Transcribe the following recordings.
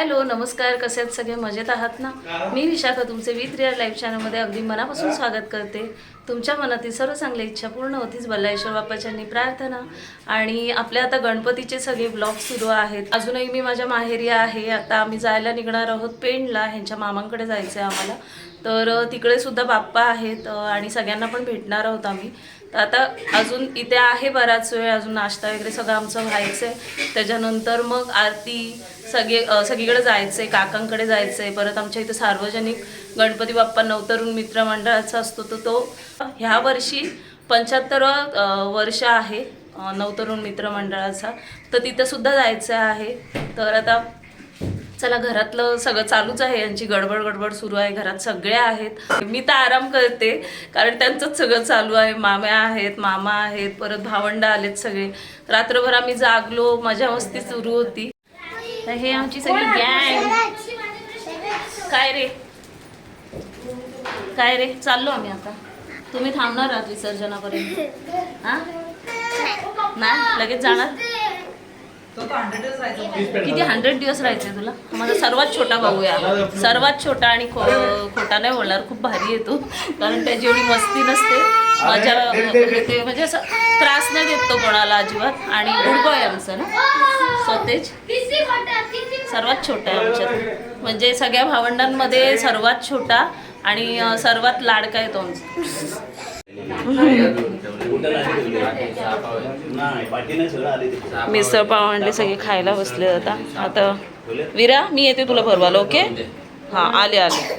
Hello नमस्कार. कसे आहेत सगळे? मजेत आहात ना? मी विशाखा तुमचे विथ रिअल लाईफ चॅनलमध्ये अगदी मनापासून स्वागत करते. तुमच्या मनातील सर्व चांगल्या इच्छा पूर्ण होतीच बल्लाळेश्वर बाप्पाच्यांनी प्रार्थना. आणि आपल्या आता गणपतीचे सगळे ब्लॉग सुरू आहेत. अजूनही मी माझ्या माहेरी आहे. आता आम्ही जायला निघणार आहोत पेणला. ह्यांच्या मामांकडे जायचं आहे आम्हाला. तर तिकडे सुद्धा बाप्पा आहेत. आणि सगळ्यांना पण भेटणार आहोत आम्ही. तर आता अजून इथे आहे बराच वेळ अजून नाश्ता वगैरे सगळं आमचं व्हायचं आहे त्याच्यानंतर मग आरती सगळे सगळीकडे जायचं आहे काकांकडे जायचं आहे परत आमच्या इथे सार्वजनिक गणपती बाप्पा नवतरुण मित्रमंडळाचा असतो तर तो ह्या वर्षी पंच्याहत्तर वर्ष आहे नवतरुण मित्रमंडळाचा तर तिथंसुद्धा जायचं आहे. तर आता चला घरातलं सगळं चालूच आहे. यांची गडबड गडबड सुरू आहे. घरात सगळ्या आहेत. मी तर आराम करते. कारण त्यांचंच सगळं चालू आहे. माम्या आहेत मामा आहेत परत भावंड आलेत सगळे. रात्रभर आम्ही जागलो. मजा मस्ती सुरू होती. तर हे आमची सगळी गँग. काय रे? काय रे? चाललो आम्ही आता. तुम्ही थांबणार आहात विसर्जनापर्यंत? हा? नाही? लगेच जाणार? किती हंड्रेड दिवस राहायचे तुला? माझा सर्वात छोटा भाऊ आहे सर्वात छोटा आणि खो खोटा नाही बोलणार खूप भारी येतो कारण त्याची एवढी मस्ती नसते. मजा म्हणजे ते म्हणजे असं त्रास नाही देत तो कोणाला अजिबात. आणि गुडबॉय आहे आमचं ना. स्वतेज सर्वात छोटा आहे आमच्यात. म्हणजे सगळ्या भावंडांमध्ये सर्वात छोटा आणि सर्वात लाडका आहे तो आमचा. मिसळ पाव आणले सगळे खायला बसले आता. आता विरा मी येते तुला भरवायला ओके? हा आले आले.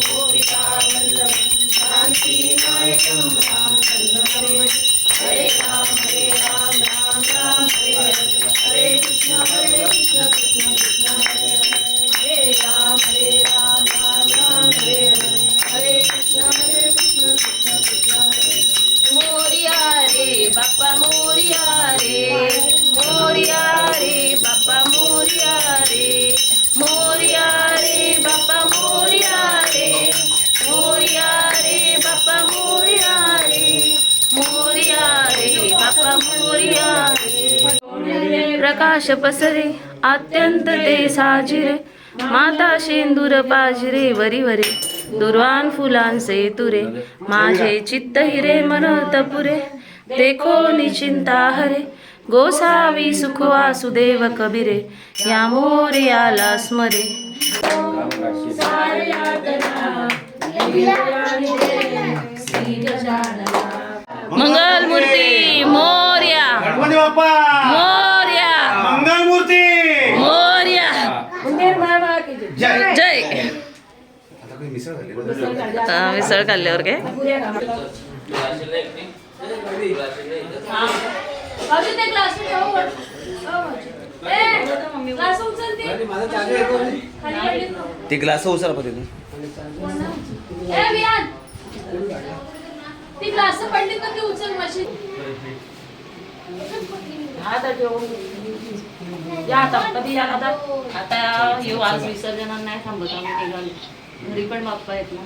शेंदूर पाजिरे वरी वरी. दुर्वान फुलांचे तुरे. माझे चित्त हिरे मनोत पुरे देखो निचिंता हरे. गोसावी सुख वासुदेव कबिरे. या मोर्याला स्मरे. मंगल मूर्ती मोर्या गणपती बाप्पा. मोर्या मंगल मूर्ती. मोर्या जय जय आता काही मिसळ झाली ना? हा, मिसळ खाल्ल्यावर काय ते. ग्लास उचला पण तिथून. ती ग्लास पडली तर ती उचल मशीन. या आता कधी या आता? आता येऊ आज विसर्जनात नाही थांबत आम्ही घरी पण बाप्पा आहेत ना.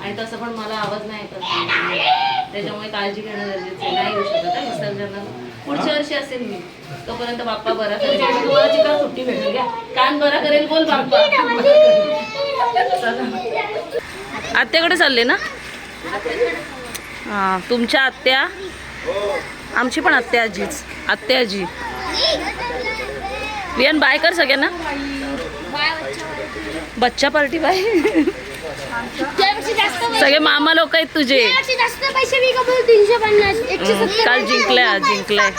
आणि तसं पण मला आवाज नाही येत असं. त्याच्यामुळे काळजी घेणं गरजेचं आहे. नाही येऊ शकत आहे विसर्जनाला पुढच्या वर्षी असेल मी. तोपर्यंत बाप्पा बरा करेल. तुम्हाला चिका सुट्टी भेटेल घ्या. कान बरा करेल बोल बाप्पा. आत्याकडे चालले ना? हां तुमच्या आत्या? आमची पण आत्या आजीच. आत्या आजी. वियान बाय कर सगळ्यांना. बच्चा पार्टी बाय सगळे मामा लोक आहेत तुझे त्यापेक्षा जास्त पैसे मी कमवले तीनशे पन्नास एकशे हम्म, सत्तर काल जिंकलाय जिंकलाय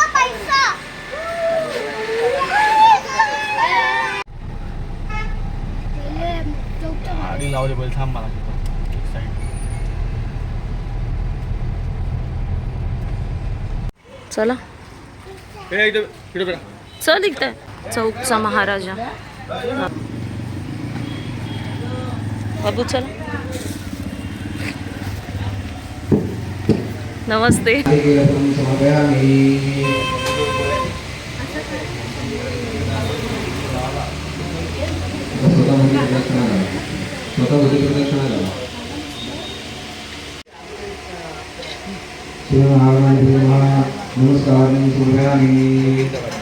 गाडी लावली बैल थांब मला तिथं. एक side. चला. चल इकडे चौकचा महाराजा बाबू चल. नमस्ते. कीलकं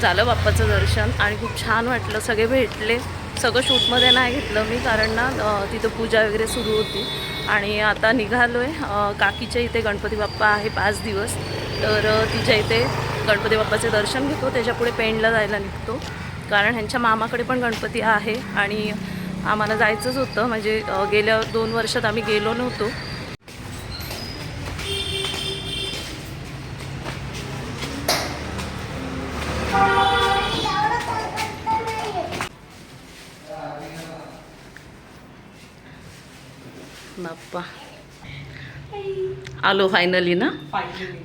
झालं बाप्पाचं दर्शन आणि खूप छान वाटलं. सगळे भेटले. सगळं शूटमध्ये नाही घेतलं मी कारण ना तिथं पूजा वगैरे सुरू होती. आणि आता निघालो आहे काकीच्या इथे गणपती बाप्पा आहे पाच दिवस. तर तिच्या इथे गणपती बाप्पाचे दर्शन घेतो. त्याच्यापुढे पेंडला जायला निघतो. कारण ह्यांच्या मामाकडे पण गणपती आहे. आणि आम्हाला जायचंच होतं. म्हणजे गेल्या दोन वर्षात आम्ही गेलो नव्हतो. बाप्पा आलो फायनली ना?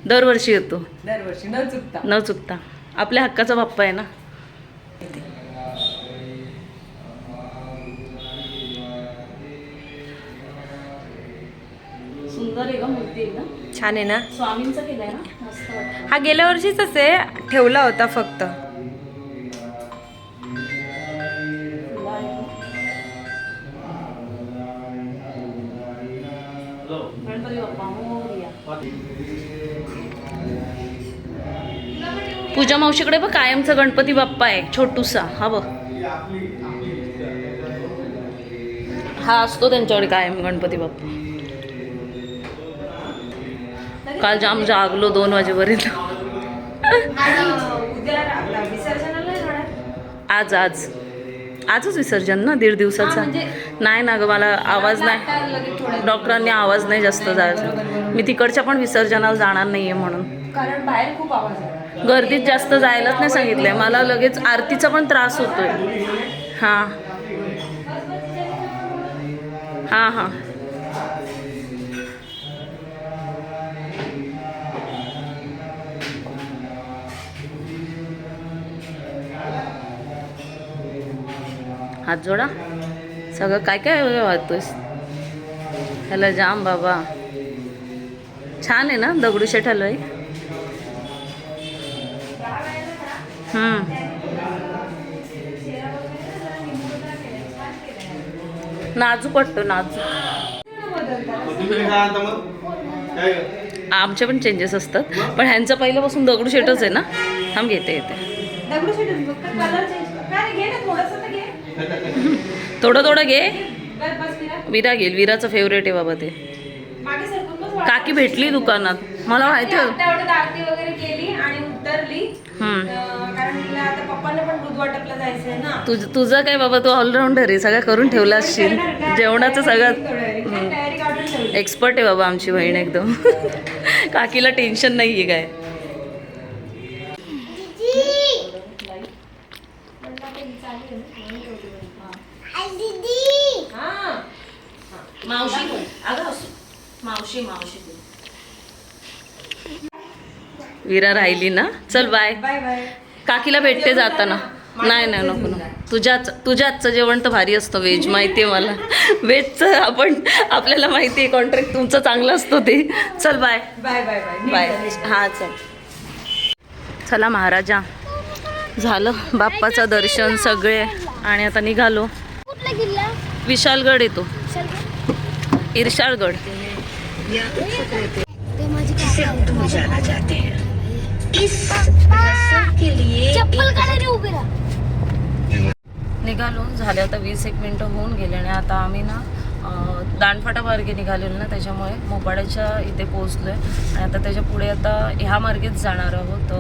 दरवर्षी येतो. दरवर्षी न चुकता. न चुकता. आपल्या हक्काचा बाप्पा आहे ना? सुंदर आहे का मूर्ती एकदम छान आहे ना? स्वामींचा केलाय ना. हा गेल्या वर्षीच आहे ठेवला होता फक्त. पूजा मावशीकडे बघ कायमचा गणपती बाप्पा आहे छोटूसा हा बघ. हा असतो त्यांच्याकडे कायम गणपती बाप्पा. काल जाम जागलो दोन वाजेपर्यंत. आज आज. आजच विसर्जन ना दीड दिवसाचा. नाही ना ग मला आवाज नाही. डॉक्टरांनी आवाज नाही जास्त जायचा मी तिकडच्या पण विसर्जनाला जाणार नाहीये म्हणून. कारण बाहेर खूप आवाज आहे. गर्दीत जास्त जायलाच नाही सांगितलंय. मला लगेच आरतीचा पण त्रास होतोय. हां. हां हां. हात जोडा. सगळं काय काय वाहतोस ह्याला जाम बाबा. छान आहे ना दगडूशेठ हलवाई? हम्म. नाजूक वाटतो नाजूक. आमचे पण चेंजेस असतात. पण ह्यांचं पहिल्यापासून दगडूशेठच आहे ना? थांब घेते येते. थोडं थोडं घे. विरा घेईल. विराचं फेवरेट आहे बाबा ते. काकी भेटली दुकानात. मला माहिती तुझ तुझं काय बाबा? तू ऑलराऊंडर आहे. सगळं करून ठेवला असशील. जेवणाचं सगळं. एक्सपर्ट आहे. बाबा आमची बहीण एकदम. काकीला टेन्शन नाही आहे काय हा मावशी अगं असू. मावशी मावशी विरा राहिली ना? चल बाय बाय बाय काकीला भेटते जाताना. नाही नाही नको नको. तुझ्याच तुझ्या आजचं जेवण तर भारी असतं व्हेज माहिती आहे मला. व्हेजचं आपण आपल्याला माहिती आहे कॉन्ट्रॅक्ट तुमचं चांगलं असतं ते. चल bye bye bye bye bye हां चल. चला महाराजा. झालं बाप्पाचं दर्शन सगळे. आणि आता निघालो. विशालगड येतो. इर्शाळगड. निघालो झाले आता वीस एक मिनटं होऊन गेले आणि आता आम्ही ना दांडफाटा मार्गे निघालेलो ना त्याच्यामुळे मोपाड्याच्या इथे पोहोचलो आहे आणि आता त्याच्या पुढे आता ह्या मार्गेच जाणार आहोत.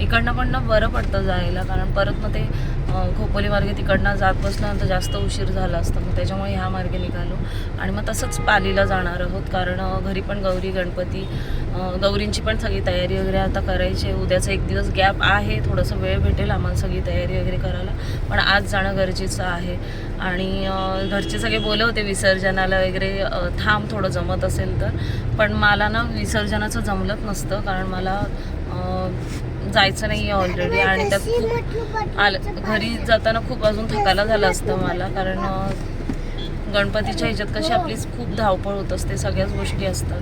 इकडनं पण ना बरं पडतं जायला कारण परत मग ते खोपोली मार्गे तिकडनं जात बसल्यानंतर जास्त उशीर झाला असता मग त्याच्यामुळे ह्या मार्गे निघालो. आणि मग तसंच पालीला जाणार आहोत कारण घरी पण गौरी गणपती गौरींची पण सगळी तयारी वगैरे आता करायची आहे. उद्याचा एक दिवस गॅप आहे थोडंसं वेळ भेटेल आम्हाला सगळी तयारी वगैरे करायला पण आज जाणं गरजेचं आहे. आणि घरचे सगळे बोलवते विसर्जनाला वगैरे थांब थोडं जमत असेल तर. पण मला ना विसर्जनाचं जमलंच नसतं कारण मला जायचं नाही आहे ऑलरेडी आणि त्यात खूप आलं घरी जाताना खूप अजून थकायला झालं असतं मला कारण गणपतीच्या ह्याच्यात कशी आपली खूप धावपळ होत असते सगळ्याच गोष्टी असतात.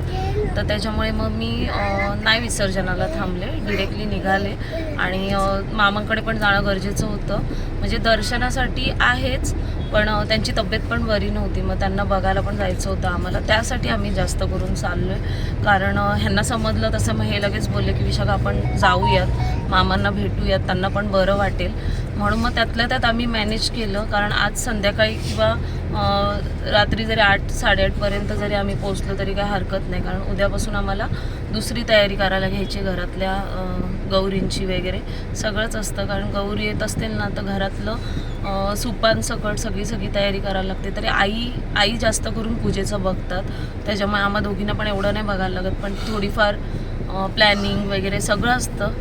तर त्याच्यामुळे मग मी नाही विसर्जनाला थांबले डिरेक्टली निघाले. आणि मामांकडे पण जाणं गरजेचं होतं. म्हणजे दर्शनासाठी आहेच पण त्यांची तब्येत पण बरी नव्हती. मग त्यांना बघायला पण जायचं होतं आम्हाला. त्यासाठी आम्ही जास्त करून चाललो आहे कारण ह्यांना समजलं तसं मग हे लगेच बोलले की विशाखा आपण जाऊयात. मामांना भेटूयात. त्यांना पण बरं वाटेल. म्हणून मग त्यातल्या त्यात आम्ही मॅनेज केलं. कारण आज संध्याकाळी किंवा रात्री जरी आठ साडेआठपर्यंत जरी आम्ही पोचलो तरी काही हरकत नाही. कारण उद्यापासून आम्हाला दुसरी तयारी करायला घ्यायची घरातल्या गौरींची वगैरे. सगळंच असतं. कारण गौरी येत असतील ना तर घरातलं सुपांसकट सगळी सगळी तयारी करायला लागते. तरी आई आई जास्त करून पूजेचं बघतात. त्याच्यामुळे आम्हा दोघींना पण एवढं नाही बघायला लागत. पण थोडीफार प्लॅनिंग वगैरे सगळं असतं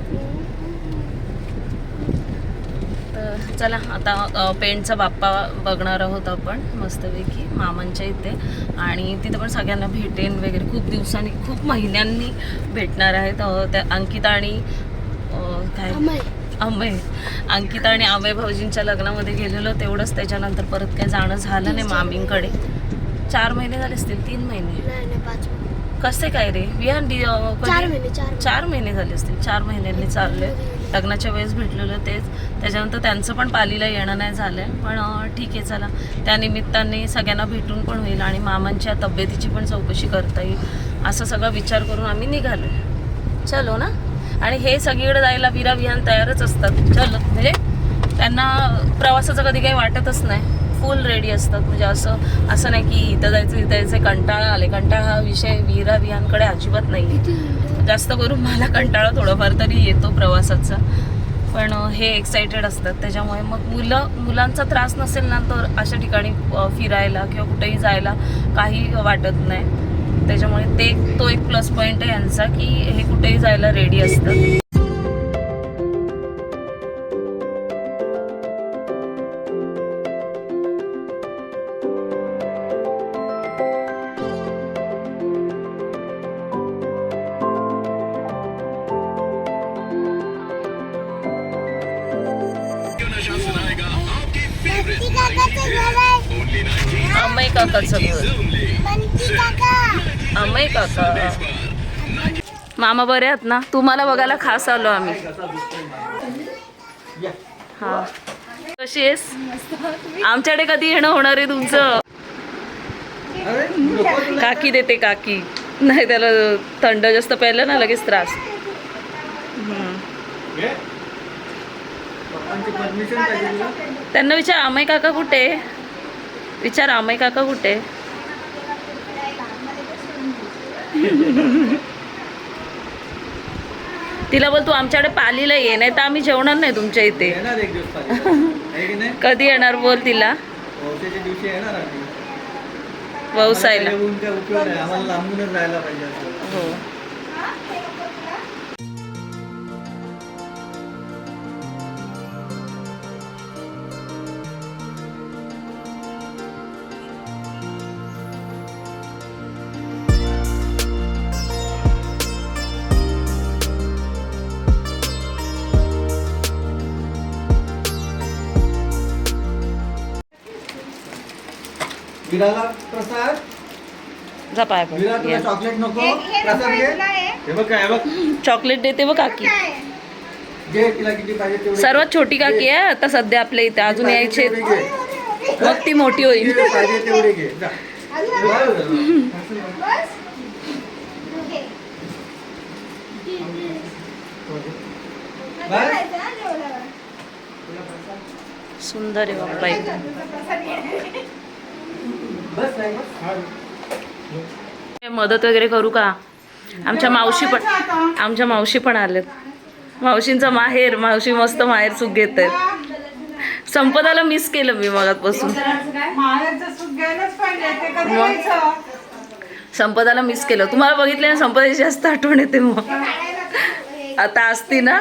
तर चला आता पेंटचा बाप्पा बघणार आहोत आपण मस्तपैकी मामांच्या इथे. आणि तिथे पण सगळ्यांना भेटेन वगैरे. खूप दिवसांनी खूप महिन्यांनी भेटणार आहेत त्या अंकिता आणि काय? अमय. अंकिता आणि अमय भाऊजींच्या लग्नामध्ये गेलेलो तेवढंच त्याच्यानंतर परत काही जाणं झालं नाही मामींकडे. चार महिने झाले असतील? तीन महिने. कसे काय रे? विहान. चार महिने झाले असतील. चार महिन्यांनी चालले लग्नाच्या वेळेस भेटलेलं तेच. त्याच्यानंतर त्यांचं पण पालीला येणं नाही झालं पण ठीक आहे चला. त्या निमित्ताने सगळ्यांना भेटून पण होईल आणि मामांच्या तब्येतीची पण चौकशी करता येईल. असं सगळा विचार करून आम्ही निघालो चलो ना? आणि हे सगळीकडे जायला विरा विहान तयारच असतात. चलो. म्हणजे त्यांना प्रवासाचं कधी काही वाटतच नाही. फुल रेडी असतात. म्हणजे असं असं नाही की इथं जायचं इथं जायचं कंटाळा आले कंटाळा हा विषय विरा विहानकडे अजिबात नाही जास्त करून मला कंटाळा थोडंफार तरी येतो प्रवासाचा. पण हे एक्सायटेड असतात. त्याच्यामुळे मग मुलं मुलांचा त्रास नसेल ना तर अशा ठिकाणी फिरायला किंवा कुठेही जायला काही वाटत नाही. त्याच्यामुळे ते तो एक प्लस पॉईंट आहे यांचा की हे कुठेही जायला रेडी असतात. अमय काकाचं घर अमय काका. मामा बरे आहेत ना? तुम्हाला बघायला खास आलो आम्ही. हा. कशी आहेस? आमच्याकडे कधी येणं होणार आहे तुमचं? काकी देते काकी. नाही त्याला थंड जास्त प्यायलं ना लगेच त्रास. हम्म. त्यांना विचार अमय काका कुठे? विचार अमय काका कुठे? तिला बोल तू आमच्याकडे पालीला ये नाही तर आम्ही जेवणार नाही तुमच्या इथे. कधी येणार बोल तिला. व्यवसायला आम्हाला विराला प्रसाद. जा पाय विरा तुला चॉकलेट नको. प्रसाद घे. हे बघ काय हे बघ. चॉकलेट देते बघ काकी. घे तिला किती पाहिजे तेवढे सर्वात छोटी काकी आहे आता सध्या आपल्या इथे अजून यायचे. मग ती मोठी होईल. किती पाहिजे तेवढे घे. जा. बस? सुंदर आहे बाप्पा एकदम. बस नाही बस. काय मदत वगैरे करू का? आमच्या मावशी पण आमच्या मावशी पण आलेत. मावशींचा माहेर मावशी मस्त माहेर सुख घेत आहेत. संपदाला मिस केलं मी मगातपासून महाराजचं सुख घ्यायलाच पाहिजे ते कधी मग? घ्यायचं? संपदाला मिस केलं. तुम्हाला बघितलं ना संपदाची जास्त आठवण येते मग. आता असती ना?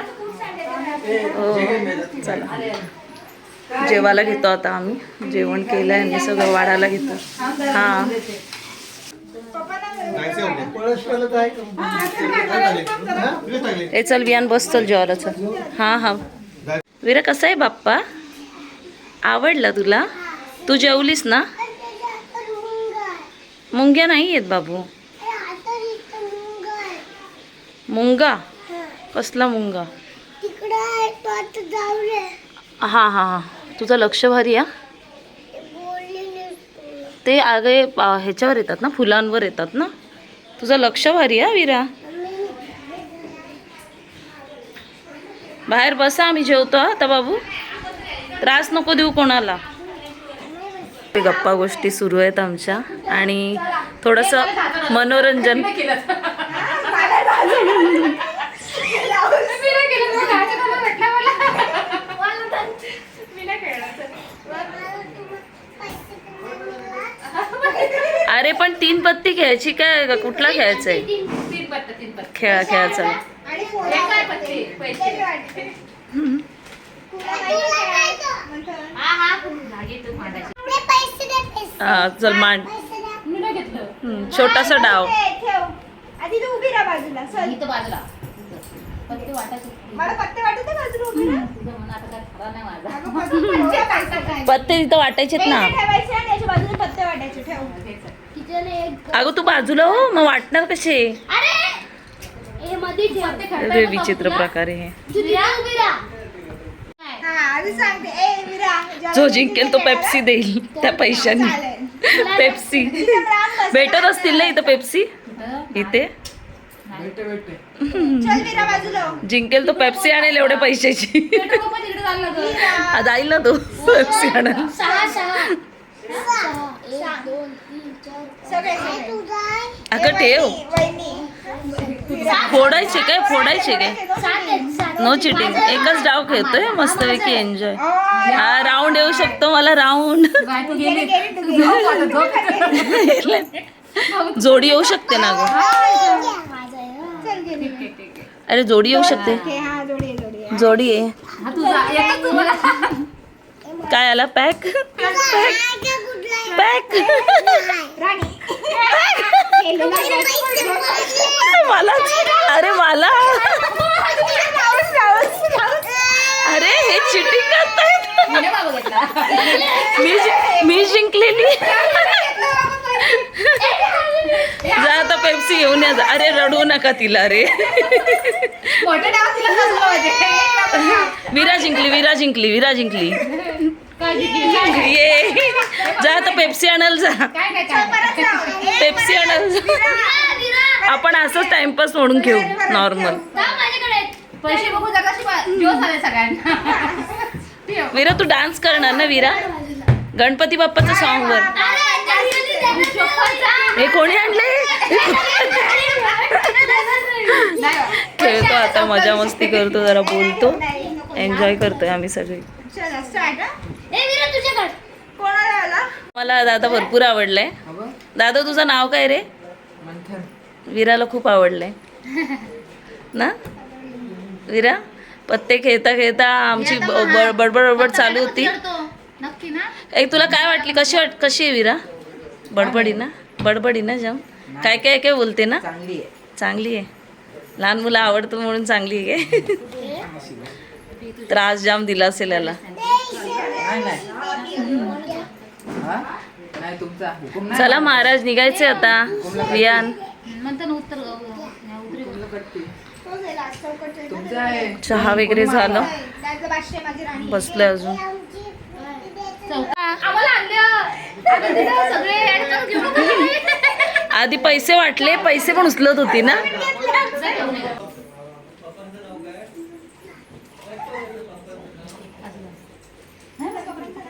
हो चला. जेवायला घेतो आता आम्ही. जेवण केलं आणि सगळं वाढायला घेतो. हां. ए चल वियान बस चल जेवायला चल. हां हां. विरा कसा आहे बाप्पा? आवडला तुला? तू जेवलीस ना? मुंग्या नाही येत बाबू. मुंगा? कसला मुंगा? आहे हां हां हां. तुझं लक्ष भारी या ते आगे ह्याच्यावर येतात ना फुलांवर येतात ना? तुझं लक्ष भारी हा विरा? बाहेर बसा आम्ही जेवतो आता बाबू. त्रास नको देऊ कोणाला. ते गप्पा गोष्टी सुरू आहेत आमच्या. आणि थोडंसं मनोरंजन अरे पण तीन पत्ती खेळायची काय? कुठला खेळायचा आहे खेळा खेळायचा पैसे दे पैसे. हा, चल मांड. छोटासा डाव. आधी तू उभी राहा बाजूला चल. मला पत्ते वाटत बाजूला उभी राहा. तिथं वाटायचेत ना. पहिले ठेवायचे आणि याच्या बाजूला पत्ते वाटायचे ठेव. अगं तू बाजूला हो मग वाटणार कसे अरे! हे विचित्र प्रकारे हे. हा जो जिंकेल तो पेप्सी देईल. त्या पैशाने. पेप्सी. भेटत असतील ना इथं पेप्सी? इथे? चल विरा बाजूला हो. जिंकेल तो पेप्सी आणेल एवढ्या पैशाची. जाईल ना तो. पेप्सी आणायला सगळे अगं ठेव. फोडायचे काय? फोडायचे काय? नो चिटिंग एकच डाव खेळतोय. मस्तपैकी एन्जॉय हा राऊंड येऊ शकतो मला राऊंड. जोडी येऊ शकते ना ग. अरे जोडी येऊ शकते. हा जोडी आहे, काय आला? पॅक? मला अरे मला अरे हे चिटिंग करतायत. मी मी जिंकलेली. जा आता पेप्सी घेऊन या जा. अरे रडू नका तिला रे. विरा जिंकली विरा जिंकली विरा जिंकली. ये जा आता पेप्सी आणाल जा. पेप्सी आणाल जा. आपण असंच टाइमपास म्हणून घेऊ नॉर्मल विरा तू डान्स करणार ना विरा? गणपती बाप्पाच्या सॉन्ग वर. हे कोणी आणले? खेळतो आता मजा मस्ती करतो जरा बोलतो. एन्जॉय करतोय आम्ही सगळे. मला दादा भरपूर आवडलाय. दादा तुझं नाव काय रे? विराला खूप आवडलंय. ना? विरा? पत्ते खेळता खेळता आमची ब- ब- बडबड बडबड चालू होती. नक्की ना? एक तुला काय वाटली? कशी वाट कशी आहे विरा? बडबडी ना? बडबडी ना जाम? काय काय काय बोलते ना? चांगली आहे. चांगली आहे. लहान मुलं आवडतं म्हणून चांगली आहे. त्रास जाम दिला असेल याला. नाही. तुमचा हुकुम चला महाराज निघायचे आता. वियान म्हणतो ना उत्तर उतरी तो जाईल आज चौकट आहे. तुमचा आहे. चहा वगैरे झालं. बसलोय अजून. आधी पैसे वाटले पैसे पण उचलत होती ना?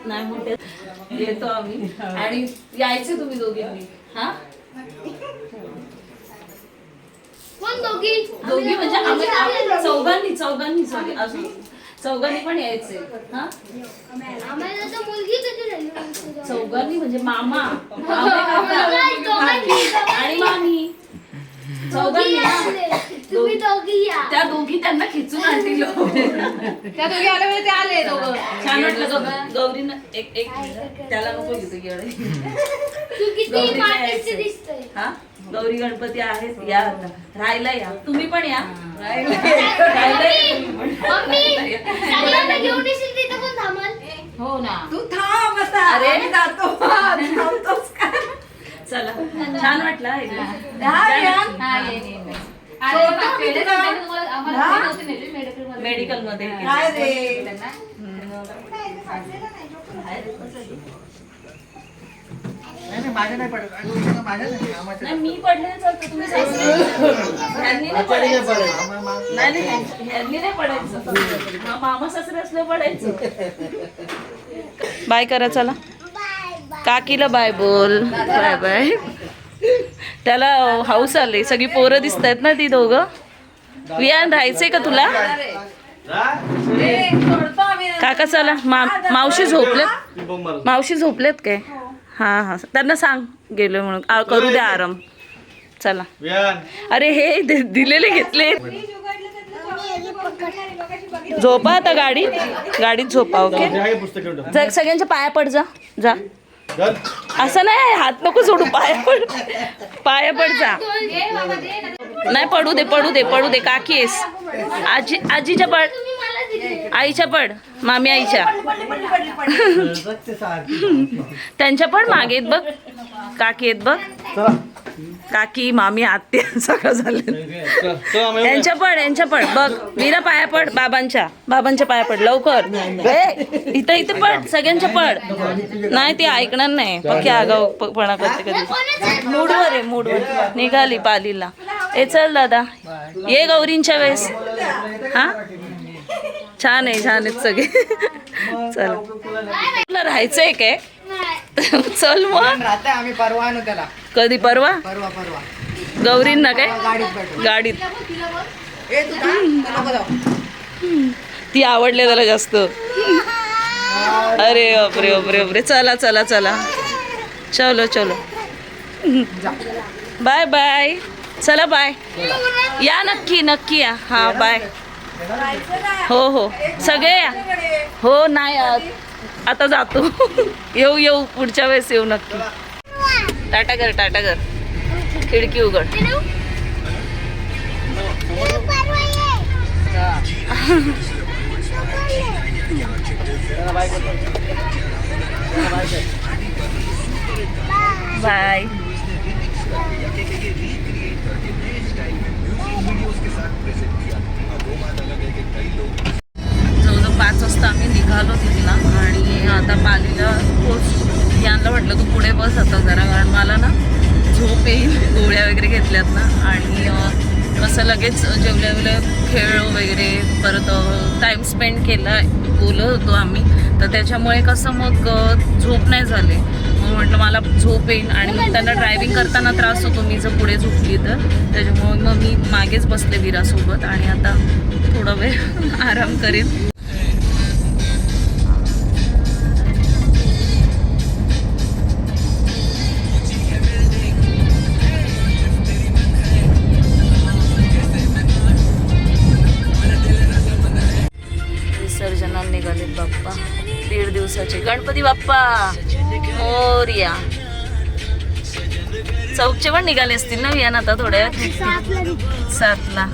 नाही म्हणते. येतो आम्ही. आणि यायचे तुम्ही दोघी. हा? कोण दोघी? दोघी म्हणजे आम्ही आम्ही चौघांनी चौघांनी सॉरी अजून चौघांनी पण यायचे. हा? आम्हाला तर मुलगी कधी झाली आमची? चौघांनी म्हणजे मामा. मामे काका, दोघांनी. आणि मामी चौघांनी दोघी ना. असले. तुम्ही दोघी या त्या दोघी त्यांना खिचून आणतील त्या दोघी आल्या म्हणजे ते आले दोघं. छान वाटलं गौ- गौरीनं एक एक त्याला नको घेतो. दिसतोय. हा? गौरी गणपती आहेत. या राहायला या. तुम्ही पण या. हो ना. तू थांब आता. अरे. जातो. थांबतोस का? चला. छान वाटलं मेडिकलमध्ये काय रे? त्यांना नाही नाही, माझ्या नाही पडत. माझ्या मी पडले चालतं तुम्ही नाही पडायचं. हा, मामा सासरे असलं पडायचं. बाय करा चला. काकीला बाय बोल. Bye bye. त्याला हाऊस आले. सगळी पोरं दिसत आहेत ना ती दोघं? वियान राहायचंय का तुला? काका चला. मा मावशी झोपलेत? मावशी झोपलेत काय? हा हा. त्यांना सांग. गेलो म्हणून. करू द्या आराम. चला. अरे हे दिलेले घेतले. झोपा आता गाडीत. गाडीत झोपा ओके? सगळ्यांच्या पाया पड जा. जा. असं नाही हात नको सोडू पाया पड. पाया पड जा. नाही पडू दे पडू दे पडू दे काकी आहेस आजी आजीच्या पड आईच्या पड मामी आईच्या. त्यांच्या पण मागे आहेत बघ. काकी आहेत बघ. काकी मामी आत्या सगळं झालं. यांच्या पड यांच्या पड. बघ वीरा पाया पड बाबांच्या. बाबांच्या पाया पड लवकर. इथं इथं पड सगळ्यांच्या पड. नाही ती ऐकणार नाही. पक्की आगाऊपणा करते कधी. मूडवर आहे मूडवर. निघाली पालीला. ए चल दादा. ये गौरींच्या वेळेस. हा? छान आहे छान आहेत सगळे. चल. तुला राहायचंय काय? चल मग. आम्ही परवा आणू त्याला. कधी परवा? परवा परवा. गौरींना काय? गाडीत तू आवडले त्याला जास्त. अरे बापरे बापरे बापरे. चला चला चला. चलो चलो. Bye bye. चला बाय. या नक्की नक्की या. हा बाय. हो हो. सगळे या. हो नाही आता जातो. येऊ येऊ. पुढच्या वेळेस येऊ नक्की. टाटा कर टाटा कर. खिडकी उघड. बाय. पाच वाजता आम्ही निघालो तिथला आणि आता पालीला पोच यांना म्हटलं तू पुढे बस आता जरा कारण मला ना झोप येईल गोळ्या वगैरे घेतल्यात ना. आणि असं कसं लगेच जेवल्या वेळेला खेळ वगैरे परत टाईम स्पेंड केला बोलत होतो आम्ही. तर त्याच्यामुळे कसं मग झोप नाही झाले. मग म्हटलं मला झोप येईल. आणि मग त्यांना ड्रायव्हिंग करताना त्रास होतो मी जर पुढे झोपली तर. त्याच्यामुळे मग मी मागेच बसले विरासोबत आणि आता थोडा वेळ आराम करेन. बाप्पा. मोर्या. चौकचे पण निघाले असतील ना वियान आता थोड्या सातला.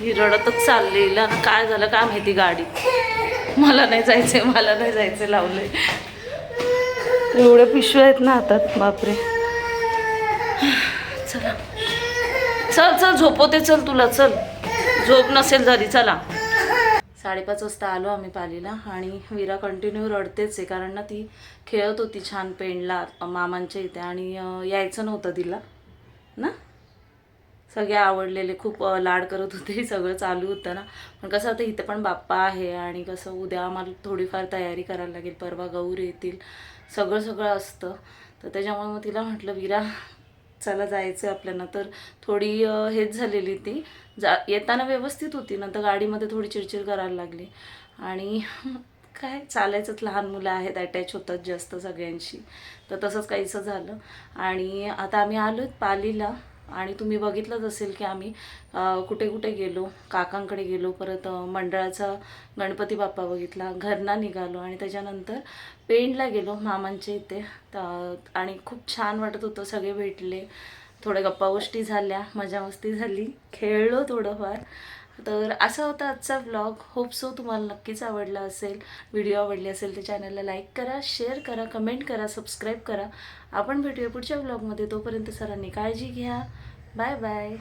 ही रडतच चालली. ना काय झालं काय माहिती गाडी. मला नाही जायचंय मला नाही जायचंय लावले एवढ्या पिशव्या आहेत ना हातात बापरे. चला. चल चल झोपवते चल तुला चल. झोप नसेल झाली चला. साडेपाच वाजता आलो आम्ही पालीला आणि विरा कंटिन्यू रडतेच आहे कारण ना ती खेळत होती छान पेंडला मामांच्या इथे आणि यायचं नव्हतं तिला ना? सगळे आवडलेले खूप लाड करत होते सगळं चालू होतं ना. पण कसं आता इथे पण बाप्पा आहे आणि कसं उद्या आम्हाला थोडीफार तयारी करायला लागेल परवा गौर येतील सगळं सगळं असतं. तर त्याच्यामुळे मग तिला म्हटलं विरा चला जायचं आहे आपल्याला. तर थोडी हेच झालेली ती. जा येताना व्यवस्थित होती नंतर गाडीमध्ये थोडी चिडचिड करायला लागली. आणि काय चालायचंच लहान मुलं आहेत अटॅच होतात जास्त सगळ्यांशी. तर तसंच काहीसं झालं. आणि आता आम्ही आलो पालीला. आणि तुम्ही बघितलंच असेल की आम्ही कुठे कुठे गेलो काकांकडे गेलो परत मंडळाचा गणपती बाप्पा बघितला घरना निघालो आणि त्याच्यानंतर पेंडला गेलो मामांच्या इथे. आणि खूप छान वाटत होतं सगळे भेटले. थोड्या गप्पा गोष्टी झाल्या मजा मस्ती झाली. खेळलो थोडंफार. तर असा होता आजचा व्लॉग होप सो तुम्हाला नक्कीच आवडला असेल. व्हिडिओ आवडली असेल तर चॅनलला लाईक करा शेअर करा कमेंट करा सबस्क्राईब करा. आपण भेटूया पुढच्या व्लॉगमध्ये तोपर्यंत सरांनी काळजी घ्या. Bye bye